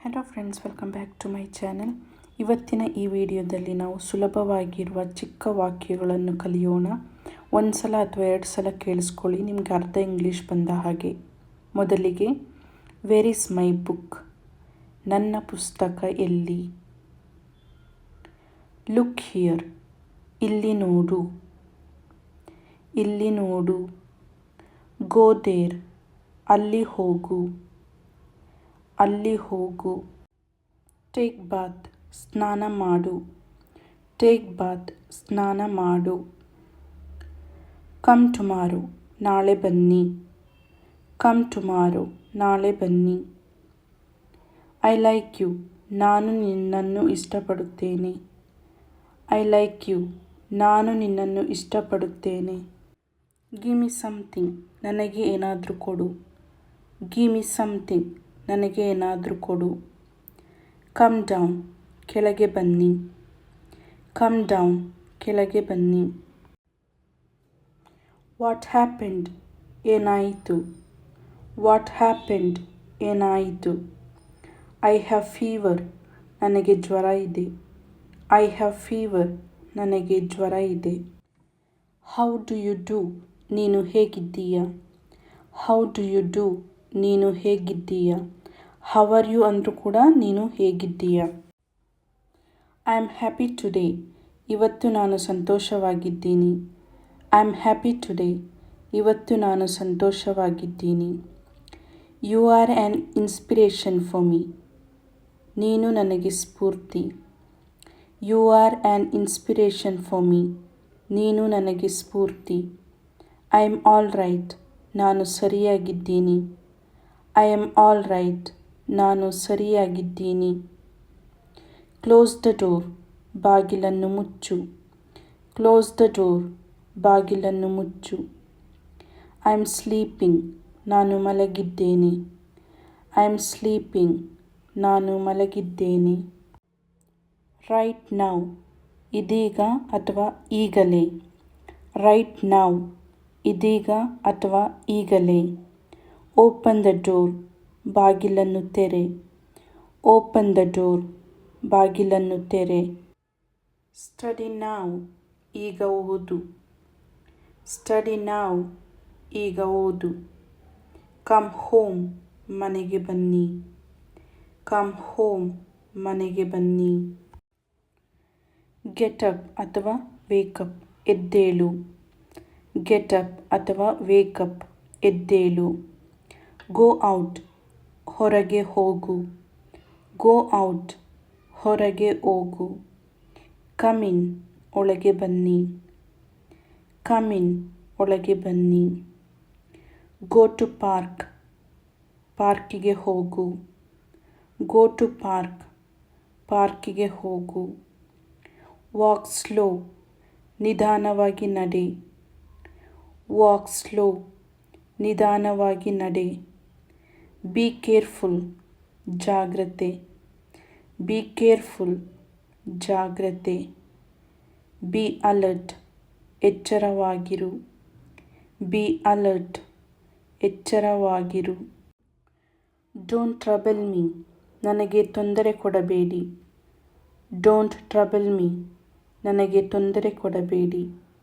Hello friends welcome back to my channel ಇವತ್ತಿನ ಈ ವಿಡಿಯೋದಲ್ಲಿ ನಾವು ಸುಲಭವಾಗಿರುವ ಚಿಕ್ಕ ವಾಕ್ಯಗಳನ್ನು ಕಲಿಯೋಣ. ಒಂದು ಸಲ ಅಥವಾ ಎರಡು ಸಲ ಕೇಳಿಸ್ಕೊಳ್ಳಿ, ನಿಮ್ಗೆ ಅರ್ಧ ಇಂಗ್ಲೀಷ್ ಬಂದ ಹಾಗೆ. ಮೊದಲಿಗೆ ವೇರ್ ಇಸ್ ಮೈ ಬುಕ್ ನನ್ನ ಪುಸ್ತಕ ಎಲ್ಲಿ? ಲುಕ್ ಹಿಯರ್ ಇಲ್ಲಿ ನೋಡು. ಇಲ್ಲಿ ನೋಡು. ಗೋ ದೇರ್ ಅಲ್ಲಿ ಹೋಗು. ಅಲ್ಲಿ ಹೋಗು. ಟೇಕ್ ಬಾತ್ ಸ್ನಾನ ಮಾಡು. ಟೇಕ್ ಬಾತ್ ಸ್ನಾನ ಮಾಡು. ಕಮ್ ಟುಮಾರೋ ನಾಳೆ ಬನ್ನಿ. ಕಮ್ ಟುಮಾರೋ ನಾಳೆ ಬನ್ನಿ. ಐ ಲೈಕ್ ಯು ನಾನು ನಿನ್ನನ್ನು ಇಷ್ಟಪಡುತ್ತೇನೆ. ಐ ಲೈಕ್ ಯು ನಾನು ನಿನ್ನನ್ನು ಇಷ್ಟಪಡುತ್ತೇನೆ. ಗಿಮಿ ಸಮಥಿಂಗ್ ನನಗೆ ಏನಾದರೂ ಕೊಡು. ಗಿಮಿ ಸಮಥಿಂಗ್ ನನಗೆ ಏನಾದರೂ ಕೊಡು. ಕಮ್ ಡೌನ್ ಕೆಳಗೆ ಬನ್ನಿ. ಕಮ್ ಡೌನ್ ಕೆಳಗೆ ಬನ್ನಿ. ವಾಟ್ ಹ್ಯಾಪೆಂಡ್ ಏನಾಯಿತು? ವಾಟ್ ಹ್ಯಾಪೆಂಡ್ ಏನಾಯಿತು? ಐ ಹ್ಯಾವ್ ಫೀವರ್ ನನಗೆ ಜ್ವರ ಇದೆ. ಐ ಹ್ಯಾವ್ ಫೀವರ್ ನನಗೆ ಜ್ವರ ಇದೆ. ಹೌ ಡು ಯು ಡೂ ನೀನು ಹೇಗಿದ್ದೀಯ? ಹೌ ಡು ಯು ಡೂ ನೀನು ಹೇಗಿದ್ದೀಯ? ಹವರ್ ಯು ಅಂದರೂ ಕೂಡ ನೀನು ಹೇಗಿದ್ದೀಯ? ಐ ಆಮ್ ಹ್ಯಾಪಿ ಟುಡೇ ಇವತ್ತು ನಾನು ಸಂತೋಷವಾಗಿದ್ದೀನಿ. ಐ ಆಮ್ ಹ್ಯಾಪಿ ಟುಡೇ ಇವತ್ತು ನಾನು ಸಂತೋಷವಾಗಿದ್ದೀನಿ. You are an inspiration for me ನೀನು ನನಗೆ ಸ್ಫೂರ್ತಿ. You are an inspiration for me ನೀನು ನನಗೆ ಸ್ಫೂರ್ತಿ. ಐ ಆಮ್ ಆಲ್ ರೈಟ್ ನಾನು ಸರಿಯಾಗಿದ್ದೀನಿ. ಐ ಆಮ್ ಆಲ್ ರೈಟ್ ನಾನು ಸರಿಯಾಗಿದ್ದೀನಿ. ಕ್ಲೋಸ್ ದ ಡೋರ್ ಬಾಗಿಲನ್ನು ಮುಚ್ಚು. ಕ್ಲೋಸ್ ದ ಡೋರ್ ಬಾಗಿಲನ್ನು ಮುಚ್ಚು. ಐ ಆಮ್ ಸ್ಲೀಪಿಂಗ್ ನಾನು ಮಲಗಿದ್ದೇನೆ. ಐ ಆಮ್ ಸ್ಲೀಪಿಂಗ್ ನಾನು ಮಲಗಿದ್ದೇನೆ. ರೈಟ್ ನೌ ಇದೀಗ ಅಥವಾ ಈಗಲೇ. ರೈಟ್ ನೌ ಇದೀಗ ಅಥವಾ ಈಗಲೇ. ಓಪನ್ ದ ಡೋರ್ ಬಾಗಿಲನ್ನು ತೆರೆ. ಓಪನ್ ದ ಡೋರ್, ಬಾಗಿಲನ್ನು ತೆರೆ. ಸ್ಟಡಿ ನಾವು, ಈಗ ಓದು. ಸ್ಟಡಿ ನಾವು, ಈಗ ಓದು. ಕಮ್ ಹೋಮ್, ಮನೆಗೆ ಬನ್ನಿ. ಕಮ್ ಹೋಮ್, ಮನೆಗೆ ಬನ್ನಿ. ಗೆಟಪ್ ಅಥವಾ ವೇಕಪ್ ಎದ್ದೇಳು. ಗೆಟಪ್ ಅಥವಾ ವೇಕಪ್ ಎದ್ದೇಳು. ಗೋ ಔಟ್ ಹೊರಗೆ ಹೋಗು. ಗೋ ಔಟ್, ಹೊರಗೆ ಹೋಗು. ಕಮಿನ್ ಒಳಗೆ ಬನ್ನಿ. ಕಮಿನ್ ಒಳಗೆ ಬನ್ನಿ. ಗೋ ಟು ಪಾರ್ಕ್, ಪಾರ್ಕಿಗೆ ಹೋಗು. ಗೋ ಟು ಪಾರ್ಕ್, ಪಾರ್ಕಿಗೆ ಹೋಗು. ವಾಕ್ ಸ್ಲೋ, ನಿಧಾನವಾಗಿ ನಡೆ. ವಾಕ್ ಸ್ಲೋ, ನಿಧಾನವಾಗಿ ನಡೆ. ಬಿ ಕೇರ್ಫುಲ್ ಜಾಗ್ರತೆ. ಬಿ ಕೇರ್ಫುಲ್ ಜಾಗ್ರತೆ. ಬಿ ಅಲರ್ಟ್ ಎಚ್ಚರವಾಗಿರು. ಬಿ ಅಲರ್ಟ್ ಎಚ್ಚರವಾಗಿರು. ಡೋಂಟ್ ಟ್ರಬಲ್ ಮೀ ನನಗೆ ತೊಂದರೆ ಕೊಡಬೇಡಿ. ಡೋಂಟ್ ಟ್ರಬಲ್ ಮೀ ನನಗೆ ತೊಂದರೆ ಕೊಡಬೇಡಿ.